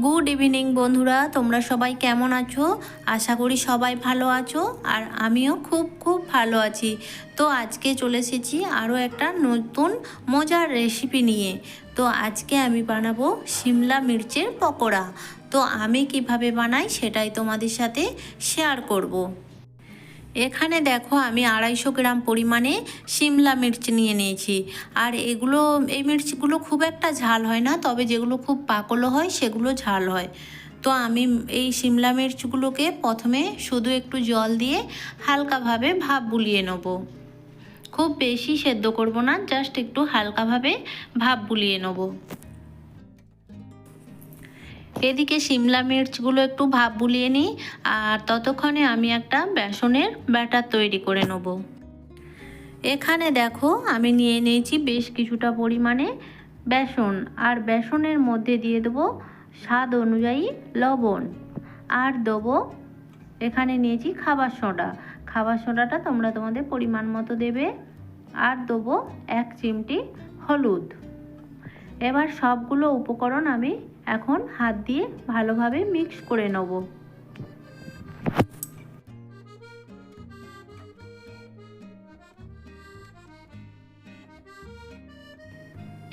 Good evening বন্ধুরা। তোমরা সবাই কেমন আছো? আশা করি সবাই ভালো আছো, আর আমিও খুব খুব ভালো আছি। তো আজকে চলে এসেছি আরও একটা নতুন মজার রেসিপি নিয়ে। তো আজকে আমি বানাবো সিমলা মির্চের পকোড়া। তো আমি কীভাবে বানাই সেটাই তোমাদের সাথে শেয়ার করব। এখানে দেখো আমি আড়াইশো গ্রাম পরিমাণে শিমলা মির্চ নিয়ে নিয়েছি। আর এগুলো, এই মির্চগুলো খুব একটা ঝাল হয় না, তবে যেগুলো খুব পাকলো হয় সেগুলো ঝাল হয়। তো আমি এই শিমলা মির্চগুলোকে প্রথমে শুধু একটু জল দিয়ে হালকাভাবে ভাপ বুলিয়ে নেব। খুব বেশি সেদ্ধ করব না, জাস্ট একটু হালকাভাবে ভাপ বুলিয়ে নেব। এদিকে শিমলা মির্চগুলো একটু ভাব বুলিয়ে নিই, আর ততক্ষণে আমি একটা বেসনের ব্যাটার তৈরি করে নেব। এখানে দেখো, আমি নিয়ে নিয়েছি বেশ কিছুটা পরিমাণে বেসন, আর বেসনের মধ্যে দিয়ে দেবো স্বাদ অনুযায়ী লবণ, আর দেবো এখানে নিয়েছি খাবার সোডা। খাবার সোডাটা তোমরা তোমাদের পরিমাণ মতো দেবে, আর দেবো এক চিমটি হলুদ। এবার সবগুলো উপকরণ আমি এখন হাত দিয়ে ভালোভাবে মিক্স করে নেব।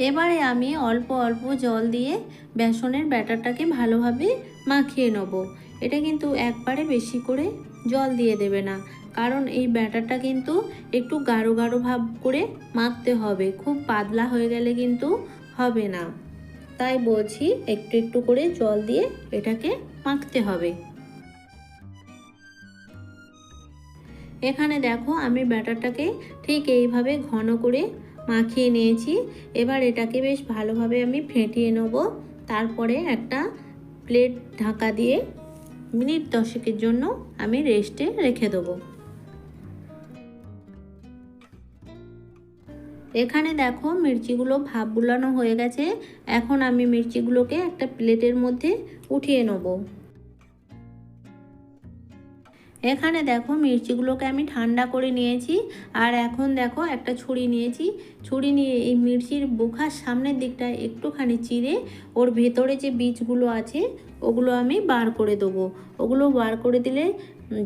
এবারে আমি অল্প অল্প জল দিয়ে বেসনের ব্যাটারটাকে ভালোভাবে মাখিয়ে নেব। এটা কিন্তু একবারে বেশি করে জল দিয়ে দেবে না, কারণ এই ব্যাটারটা কিন্তু একটু গাঢ় গাঢ় ভাব করে মাখতে হবে, খুব পাতলা হয়ে গেলে কিন্তু হবে না। তাই বলছি একটু একটু করে জল দিয়ে এটাকে মাখতে হবে। এখানে দেখো আমি ব্যাটারটাকে ঠিক এইভাবে ঘন করে মাখিয়ে নিয়েছি। এবার এটাকে বেশ ভালোভাবে আমি ফেটিয়ে নেব। তারপরে একটা প্লেট ঢাকা দিয়ে মিনিট দশেকের জন্য আমি রেস্টে রেখে দেবো। এখানে দেখো মির্চিগুলো ভাপ বুলানো হয়ে গেছে। এখন আমি মির্চিগুলোকে একটা প্লেটের মধ্যে উঠিয়ে নেব। এখানে দেখো মির্চিগুলোকে আমি ঠান্ডা করে নিয়েছি। আর এখন দেখো একটা ছুরি নিয়েছি। ছুরি নিয়ে এই মির্চির বোখার সামনের দিকটা একটুখানি চিরে ওর ভেতরে যে বীজগুলো আছে, ওগুলো আমি বার করে দেবো। ওগুলো বার করে দিলে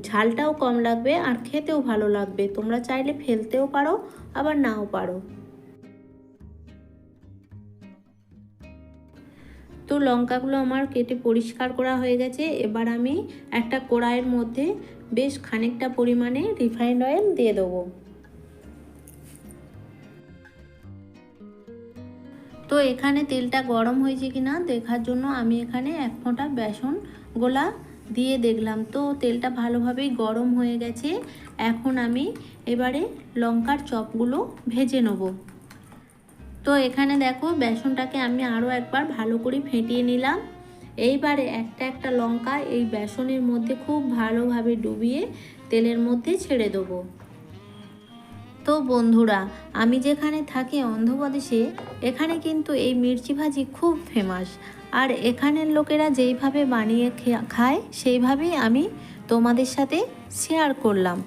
ঝালটাও কম লাগবে আর খেতেও ভালো লাগবে। তোমরা চাইলে ফেলতেও পারো, আবার নাও পারো। তো লঙ্কাগুলো আমার কেটে পরিষ্কার করা হয়ে গেছে। এবার আমি একটা কড়াইয়ের মধ্যে বেশ খানিকটা পরিমাণে রিফাইন্ড অয়েল দিয়ে দেবো। তো এখানে তেলটা গরম হয়েছে কিনা দেখার জন্য আমি এখানে এক ফোঁটা বেসন গোলা দিয়ে দেখলাম। তো তেলটা ভালোভাবেই গরম হয়ে গেছে। এখন আমি এবারে লঙ্কার চপগুলো ভেজে নেব। তো এখানে দেখো বেসনটাকে আমি আরও একবার ভালো করে ফেটিয়ে নিলাম। এইবারে একটা একটা লঙ্কা এই বেসনের মধ্যে খুব ভালোভাবে ডুবিয়ে তেলের মধ্যে ছেড়ে দেবো। তো বন্ধুরা, আমি যেখানে থাকি অন্ধ্রপ্রদেশে, এখানে কিন্তু এই মির্চি ভাজি খুব ফেমাস আর এখানের লোকেরা যেইভাবে বানিয়ে খায় সেইভাবেই আমি তোমাদের সাথে শেয়ার করলাম।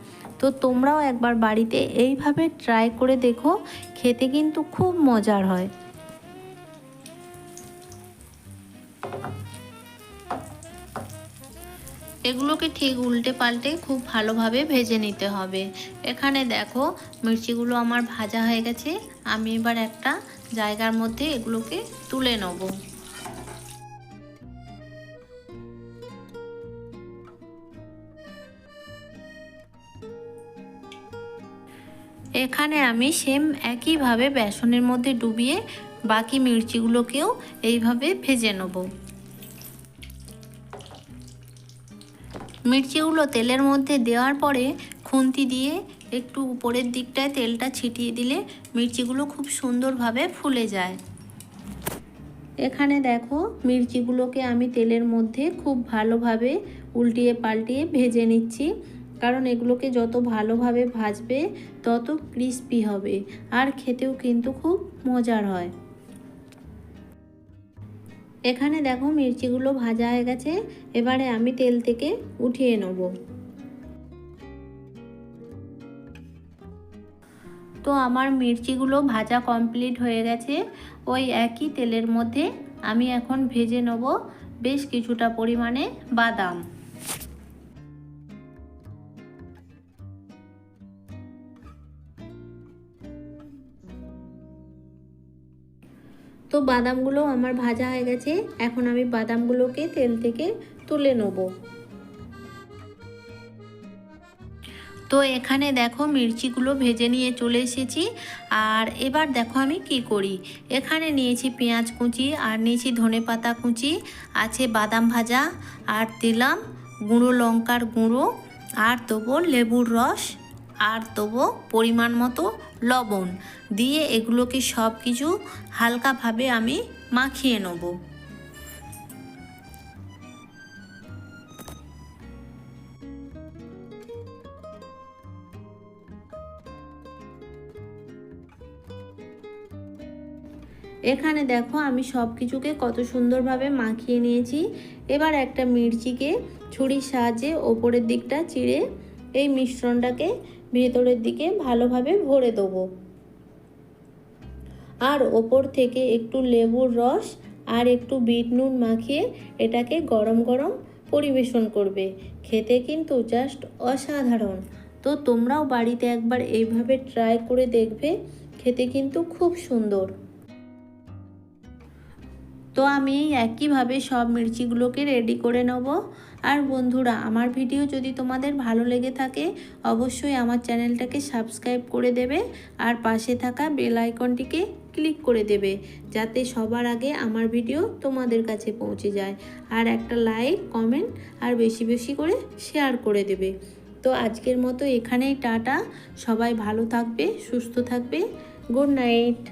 তো তোমরাও একবার বাড়িতে এইভাবে ট্রাই করে দেখো, খেতে কিন্তু খুব মজার হয়। এগুলোকে ঠিক উল্টে পাল্টে খুব ভালোভাবে ভেজে নিতে হবে। এখানে দেখো, মির্চিগুলো আমার ভাজা হয়ে গেছে। আমি এবার একটা জায়গার মধ্যে এগুলোকে তুলে নেব। এখানে আমি সেম একইভাবে বেসনের মধ্যে ডুবিয়ে বাকি মির্চিগুলোকেও এইভাবে ভেজে নেব। মির্চিগুলো তেলের মধ্যে দেওয়ার পরে খুন্তি দিয়ে একটু উপরের দিকটায় তেলটা ছিটিয়ে দিলে মির্চিগুলো খুব সুন্দরভাবে ফুলে যায়। এখানে দেখো মির্চিগুলোকে আমি তেলের মধ্যে খুব ভালোভাবে উল্টিয়ে পাল্টিয়ে ভেজে নিচ্ছি। কারণ এগুলোকে যত ভালোভাবে ভাজবে তত ক্রিস্পি হবে। আর খেতেও কিন্তু খুব মজার হয়। এখানে দেখো মির্চিগুলো ভাজা হয়ে গেছে। এবারে আমি তেল থেকে উঠিয়ে নেব। তো আমার মির্চিগুলো ভাজা কমপ্লিট হয়ে গেছে। ওই একই তেলের মধ্যে আমি এখন ভেজে নেব বেশ কিছুটা পরিমাণে বাদাম। তো বাদামগুলো আমার ভাজা হয়ে গেছে। এখন আমি বাদামগুলোকে তেল থেকে তুলে নেব। তো এখানে দেখো মির্চিগুলো ভেজে নিয়ে চলে এসেছি। আর এবার দেখো আমি কি করি? এখানে নিয়েছি পেঁয়াজ কুচি, আর নিয়েছি ধনে পাতা কুচি, আছে বাদাম ভাজা, আর দিলাম গুঁড়ো লঙ্কার গুঁড়ো, আর দেবো লেবুর রস, আর দেবো পরিমাণ মতো লবণ দিয়ে এগুলোকে সব কিছু হালকাভাবে আমি মাখিয়ে নেব। এখানে দেখো আমি সব কিছুকে কত সুন্দরভাবে মাখিয়ে নিয়েছি। এবার একটা মির্চিকে ছুরির সাহায্যে ওপরের দিকটা চিড়ে এই মিশ্রণটাকে ভেতরের দিকে ভালোভাবে ভরে দেবো। আর ওপর থেকে একটু লেবুর রস আর একটু বিট নুন মাখিয়ে এটাকে গরম গরম পরিবেশন করবে। খেতে কিন্তু জাস্ট অসাধারণ। তো তোমরাও বাড়িতে একবার এইভাবে ট্রাই করে দেখবে, খেতে কিন্তু খুব সুন্দর। তো আমি একইভাবে সব মির্চিগুলোকে রেডি করে নেব। আর বন্ধুরা, আমার ভিডিও যদি তোমাদের ভালো লেগে থাকে, অবশ্যই আমার চ্যানেলটাকে সাবস্ক্রাইব করে দেবে আর পাশে থাকা বেল আইকনটিকে ক্লিক করে দেবে, যাতে সবার আগে আমার ভিডিও তোমাদের কাছে পৌঁছে যায়। আর একটা লাইক কমেন্ট আর বেশি বেশি করে শেয়ার করে দেবে। তো আজকের মতো এখানেই টাটা। সবাই ভালো থাকবে, সুস্থ থাকবে। Good night.